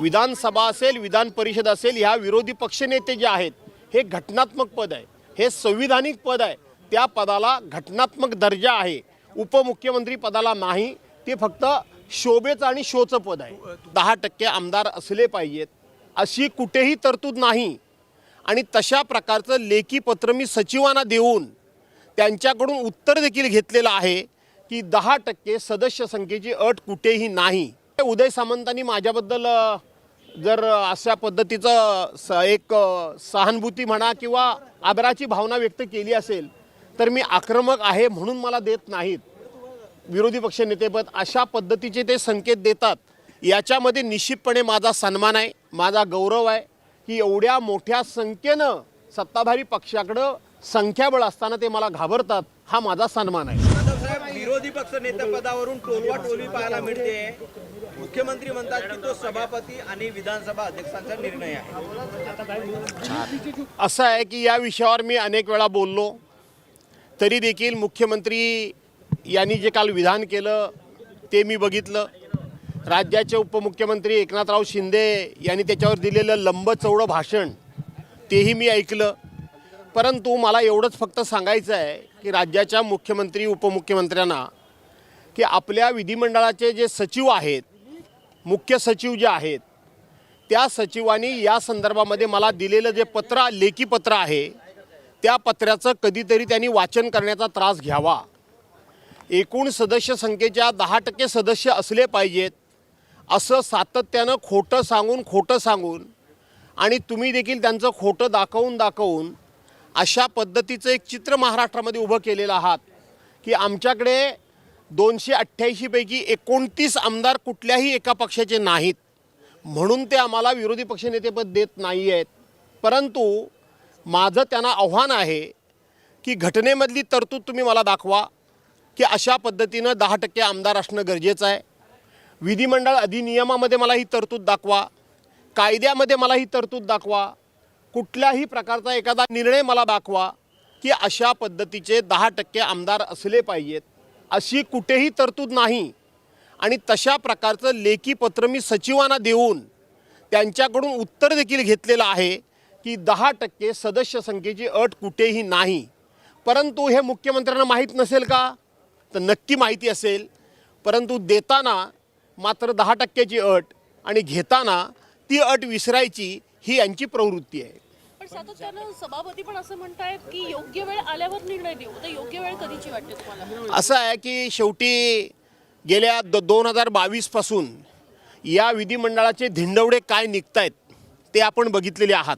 विधानसभा असेल विधान परिषद असेल ह्या विरोधी पक्षनेते जे आहेत हे घटनात्मक पद आहे. हे संविधानिक पद आहे. त्या पदाला घटनात्मक दर्जा आहे. उपमुख्यमंत्री पदाला नाही. ते फक्त शोभेचं आणि शोचं पद आहे. दहा टक्के आमदार असले पाहिजेत. अशी कुठेही तरतूद नाही. आणि तशा प्रकारचं लेखी पत्र मी सचिवांना देऊन त्यांच्याकडून उत्तर देखील घेतलेलं आहे की दहा टक्के सदस्य संख्येची अट कुठेही नाही. उदय सामंतांनी माझ्याबद्दल जर अशा पद्धतीचं स एक सहानुभूती म्हणा किंवा आदराची भावना व्यक्त केली असेल तर मी आक्रमक आहे म्हणून मला देत नाहीत. विरोधी पक्ष नेतेपद अशा पद्धतीचे ते संकेत देतात. याच्यामध्ये निश्चितपणे माझा सन्मान आहे माझा गौरव आहे की एवढ्या मोठ्या संख्येनं सत्ताधारी पक्षाकडं संख्याबळ असताना ते मला घाबरतात हा माझा सन्मान आहे. विरोधी पक्ष नेतेपदावरून टोलवा टोली पाहायला मिळते. मुख्यमंत्री म्हणतात की तो सभापती आणि विधानसभा अध्यक्षांचा निर्णय आहे. असं आहे की या विषयावर मी अनेक वेळा बोललो तरी देखील मुख्यमंत्री यांनी जे काल विधान केलं ते मी बघितलं. राज्याचे उपमुख्यमंत्री एकनाथराव शिंदे यांनी त्याच्यावर दिलेलं लंब चौडं भाषण तेही मी ऐकलं. परंतु मला एवढंच फक्त सांगायचं आहे की राज्याच्या मुख्यमंत्री उपमुख्यमंत्र्यांना की आपल्या विधिमंडळाचे जे सचिव आहेत मुख्य सचिव जे आहेत त्या सचिवांनी या संदर्भामध्ये मला दिलेलं जे पत्र लेखी पत्र आहे त्या पत्राचं कधीतरी त्यांनी वाचन करण्याचा त्रास घ्यावा. एकूण सदस्य संख्येच्या दहा टक्के सदस्य असले पाहिजेत असं सातत्यानं खोटं सांगून खोटं सांगून आणि तुम्ही देखील त्यांचं खोटं दाखवून दाखवून अशा पद्धतीचं एक चित्र महाराष्ट्रामध्ये उभं केलेलं आहात की आमच्याकडे दोनशे अठ्ठ्याऐंशीपैकी एकोणतीस आमदार कुठल्याही एका पक्षाचे नाहीत. म्हणून ते आम्हाला विरोधी पक्षनेतेपद देत नाही आहेत परंतु माझं त्यांना आव्हान आहे की घटनेमधली तरतूद तुम्ही मला दाखवा की अशा पद्धतीनं दहा टक्के आमदार असणं गरजेचं आहे. विधिमंडळ अधिनियमामध्ये मला ही तरतूद दाखवा कायद्यामध्ये मला ही तरतूद दाखवा कुठल्याही प्रकारचा एखादा निर्णय मला दाखवा की अशा पद्धतीचे दहा टक्के आमदार असले पाहिजेत. अशी कुठेही तरतूद नाही. आणि तशा प्रकारचं लेखी पत्र मी सचिवांना देऊन त्यांच्याकडून उत्तर देखील घेतलेलं आहे की दहा टक्के सदस्य संख्येची अट कुठेही नाही. परंतु हे मुख्यमंत्र्यांना माहीत नसेल का? तर नक्की माहिती असेल. परंतु देताना मात्र दहा टक्क्याची अट आणि घेताना ती अट विसरायची ही यांची प्रवृत्ती आहे. पण सातत्यानं सभापती पण असं म्हणतायत की योग्य वेळ आल्यावर निर्णय देऊ. तर योग्य वेळ कधीची वाटते तुम्हाला? असं आहे की शेवटी गेल्या द दोन हजार बावीसपासून या विधिमंडळाचे धिंडवडे काय निघत आहेत ते आपण बघितलेले आहात.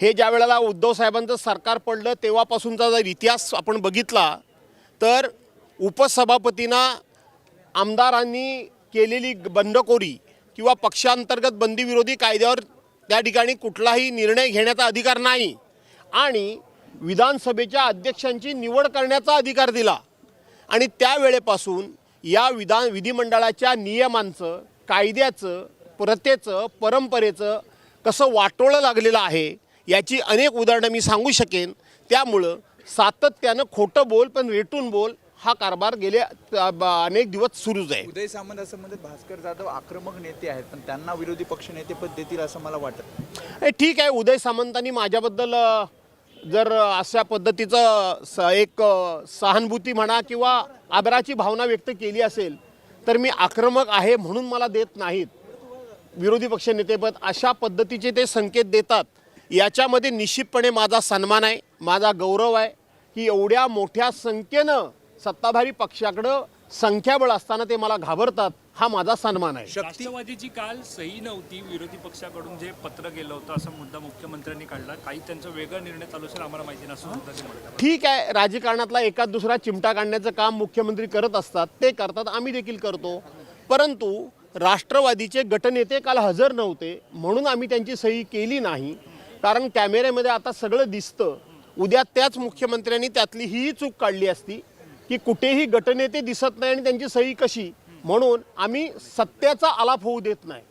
हे ज्या वेळेला उद्धव साहेबांचं सरकार पडलं तेव्हापासूनचा जर इतिहास आपण बघितला तर उपसभापतींना आमदारांनी केलेली बंडखोरी किंवा पक्षांतर्गत बंदीविरोधी कायद्यावर त्या ठिकाणी कुठलाही निर्णय घेण्याचा अधिकार नाही. आणि विधानसभेच्या अध्यक्षांची निवड करण्याचा अधिकार दिला. आणि त्यावेळेपासून या विधान विधिमंडळाच्या नियमांचं कायद्याचं प्रथेचं परंपरेचं कसं वाटोळं लागलेलं आहे याची अनेक उदाहरणं मी सांगू शकेन. त्यामुळं सातत्यानं खोटं बोल पण रेटून बोल हा कारभार गेले अनेक दिवस सुरूच आहे. उदय सामंत असं म्हणतात भास्कर जाधव आक्रमक नेते आहेत पण त्यांना विरोधी पक्ष नेतेपद देतील असं मला वाटत नाही. ठीक आहे उदय सामंतांनी माझ्याबद्दल जर अशा पद्धतीचं स एक सहानुभूती म्हणा किंवा आदराची भावना व्यक्त केली असेल तर मी आक्रमक आहे म्हणून मला देत नाहीत. विरोधी पक्ष नेतेपद अशा पद्धतीचे ते संकेत देतात. याच्यामध्ये निश्चितपणे माझा सन्मान आहे माझा गौरव आहे. की एवढ्या मोठ्या संख्येनं सत्ताधारी पक्षाकडं संख्याबळ असताना ते मला घाबरतात हा माझा सन्मान आहे. राष्ट्रवादीची काल सही नव्हती विरोधी पक्षाकडून जे पत्र गेलं होतं असा मुद्दा मुख्यमंत्र्यांनी काढला. काही त्यांचा वेगळा निर्णय चालू असेल आम्हाला माहिती म्हणतात. ठीक आहे राजकारणातला एका दुसरा चिमटा काढण्याचं काम मुख्यमंत्री करत असतात ते करतात आम्ही देखील करतो. परंतु राष्ट्रवादीचे गटनेते काल हजर नव्हते म्हणून आम्ही त्यांची सही केली नाही. कारण कॅमेऱ्यामध्ये आता सगळं दिसतं. उद्या त्याच मुख्यमंत्र्यांनी त्यातली ही चूक काढली असती. की कुठेही गटनेते दिसत नाही आणि त्यांची सही कशी. म्हणून आम्ही सत्याचा आलाप होऊ देत नाही.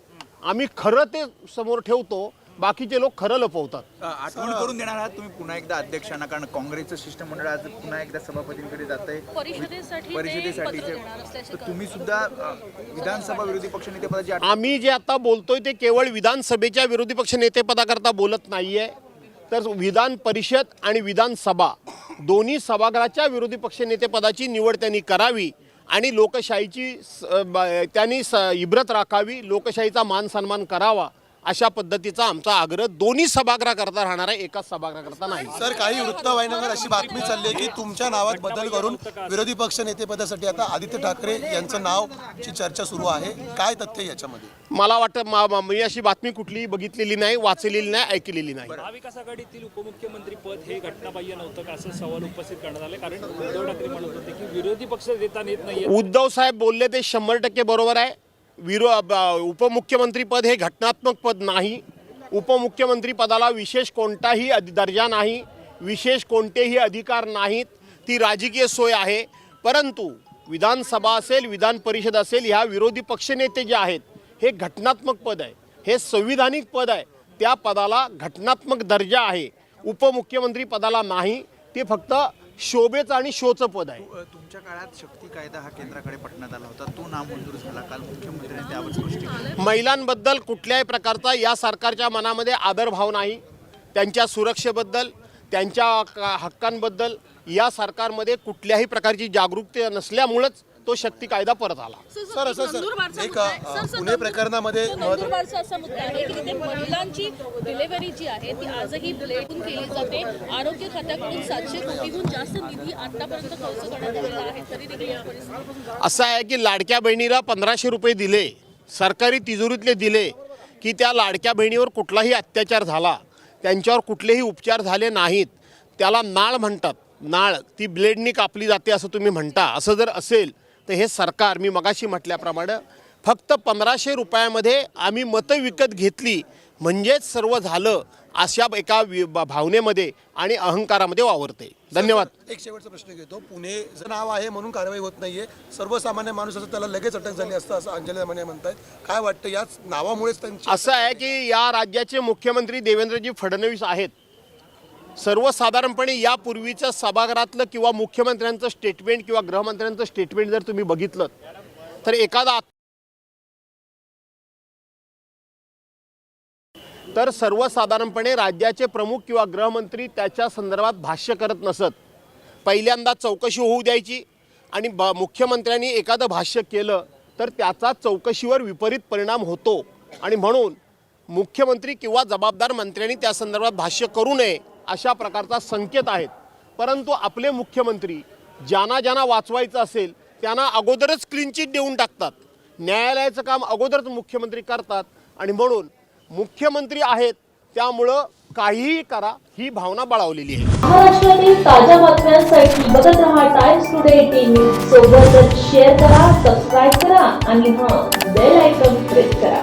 आम्ही खरं ते समोर ठेवतो बाकीचे लोक खरं लपवतात. आठवण करून देणार आहात तुम्ही पुन्हा एकदा अध्यक्षांना कारण काँग्रेसचं शिष्टमंडळ आज पुन्हा एकदा सभापतींकडे जात आहे परिषदेसाठी ते परिषदेसाठी पत्र देणार असल्याचे तर तुम्ही सुद्धा विधानसभा विरोधी पक्षनेतेपदाची आठ- आम्ही जे आता बोलतोय ते केवळ विधानसभेच्या विरोधी पक्ष नेतेपदाकरता बोलत नाहीये. तर विधान परिषद आणि विधानसभा दोन्ही सभागृहाच्या विरोधी पक्ष नेतेपदाची निवड त्यांनी करावी आणि लोकशाहीची स- ब- त्यांनी स इब्रत राखावी लोकशाहीचा मान सन्मान करावा. अशा पद्धतीचा आमचा आग्रह दोन्ही सभागृहाकरता राहणार आहे एकाच सभागृहाकरता नाही. सर काही वृत्तवाहिन्यांवर अशी बातमी चालली आहे की तुमच्या नावात बदल करून विरोधी पक्ष नेतेपदासाठी आता आदित्य ठाकरे यांचं नावची चर्चा सुरू आहे. काय तथ्य याच्यामध्ये? मला वाटतं मा- अशी बातमी कुठलीही बघितलेली नाही वाचलेली नाही ऐकलेली नाही. महाविकास आघाडीतील उपमुख्यमंत्री पद हे घटनाबाह्य नव्हतं का? असं सवाल उपस्थित करण्यात आले. कारण उद्धव ठाकरे म्हणत होते की विरोधी पक्ष देता येत नाहीये. उद्धव साहेब बोलले ते शंभर टक्के बरोबर आहे. विरो उपमुख्यमंत्रीपद हे घटनात्मक पद नाही. उपमुख्यमंत्रीपदाला विशेष कोणताही अधि दर्जा नाही. विशेष कोणतेही अधिकार नाहीत. ती राजकीय सोय आहे. परंतु विधानसभा असेल विधान परिषद असेल ह्या विरोधी पक्षनेते जे आहेत हे घटनात्मक पद आहे. हे संविधानिक पद आहे. त्या पदाला घटनात्मक दर्जा आहे. उपमुख्यमंत्री पदाला नाही. ते फक्त शोभेचं आणि शोचं पद आहे तुमच्या काळात शक्ती कायदा हा केंद्राकडे पटण्यात आला होता. तो नामंजूर झाला काल मुख्यमंत्र्यांनी त्यावर स्पष्ट महिलांबद्दल कुठल्याही प्रकारचा या सरकारच्या मनामध्ये आदरभाव नाही. त्यांच्या सुरक्षेबद्दल त्यांच्या हक्कांबद्दल या सरकारमध्ये कुठल्याही प्रकारची जागरूकता नसल्यामुळंच तो शक्ती कायदा परत आला. सर, असं, सर, नंदुरबारचा एक, पुणे प्रकरणामध्ये तो महत्व- नंदुरबारचा असा मुद्दा आहे की तिथे महिलांची डिलेव्हरी जी आहे ती आजही ब्लेडून केली जाते. आरोग्य खात्याकडून सातशे कोटीहून जास्त निधी आतापर्यंत खर्च करण्यात आलेला आहे. तरी देखील या परिस्थितीत असं आहे की लाडक्या बहिणीला पंधराशे रुपये दिले सरकारी तिजोरीतले दिले की त्या लाडक्या बहिणीवर कुठलाही अत्याचार झाला त्यांच्यावर कुठलेही उपचार झाले नाहीत त्याला नाळ म्हणतात. नाळ ती ब्लेडनी कापली जाते असं तुम्ही म्हणता. असं जर असेल तर हे सरकार मी मगाशी म्हटल्याप्रमाणे फक्त पंधराशे रुपयामध्ये आम्ही मतं विकत घेतली. म्हणजेच सर्व झालं अशा एका भावनेमध्ये आणि अहंकारामध्ये वावरते. धन्यवाद. एक शेवटचा प्रश्न घेतो. पुणे जर नाव आहे म्हणून कारवाई होत नाहीये. सर्वसामान्य माणूस असं त्याला लगेच अटक झाली असतं असं अंजली दमाने म्हणतायत. काय वाटतं याच नावामुळेच त्यांची असं आहे की या राज्याचे मुख्यमंत्री देवेंद्रजी फडणवीस आहेत. सर्वसाधारणपणे यापूर्वीचं सभागृहातलं किंवा मुख्यमंत्र्यांचं स्टेटमेंट किंवा गृहमंत्र्यांचं स्टेटमेंट जर तुम्ही बघितलं तर एखादा तर सर्वसाधारणपणे राज्याचे प्रमुख किंवा गृहमंत्री त्याच्या संदर्भात भाष्य करत नसत. पहिल्यांदा चौकशी होऊ द्यायची आणि ब मुख्यमंत्र्यांनी एखादं भाष्य केलं तर त्याचा चौकशीवर विपरीत परिणाम होतो. आणि म्हणून मुख्यमंत्री किंवा जबाबदार मंत्र्यांनी त्या संदर्भात भाष्य करू नये. अशा प्रकारचा संकेत आहेत. परंतु आपले मुख्यमंत्री ज्यांना ज्यांना वाचवायचं असेल त्यांना अगोदरच क्लीन चिट देऊन टाकतात. न्यायालयाचं काम अगोदरच मुख्यमंत्री करतात आणि म्हणून मुख्यमंत्री आहेत त्यामुळं काहीही करा ही भावना बळावलेली आहे. महाराष्ट्रातील ताज्या बातम्यांसाठी बघत रहा टाइम्स टुडे एटीन न्यूज सोबतच शेअर करा सबस्क्राईब करा आणि हां बेल आयकॉन प्रेस करा.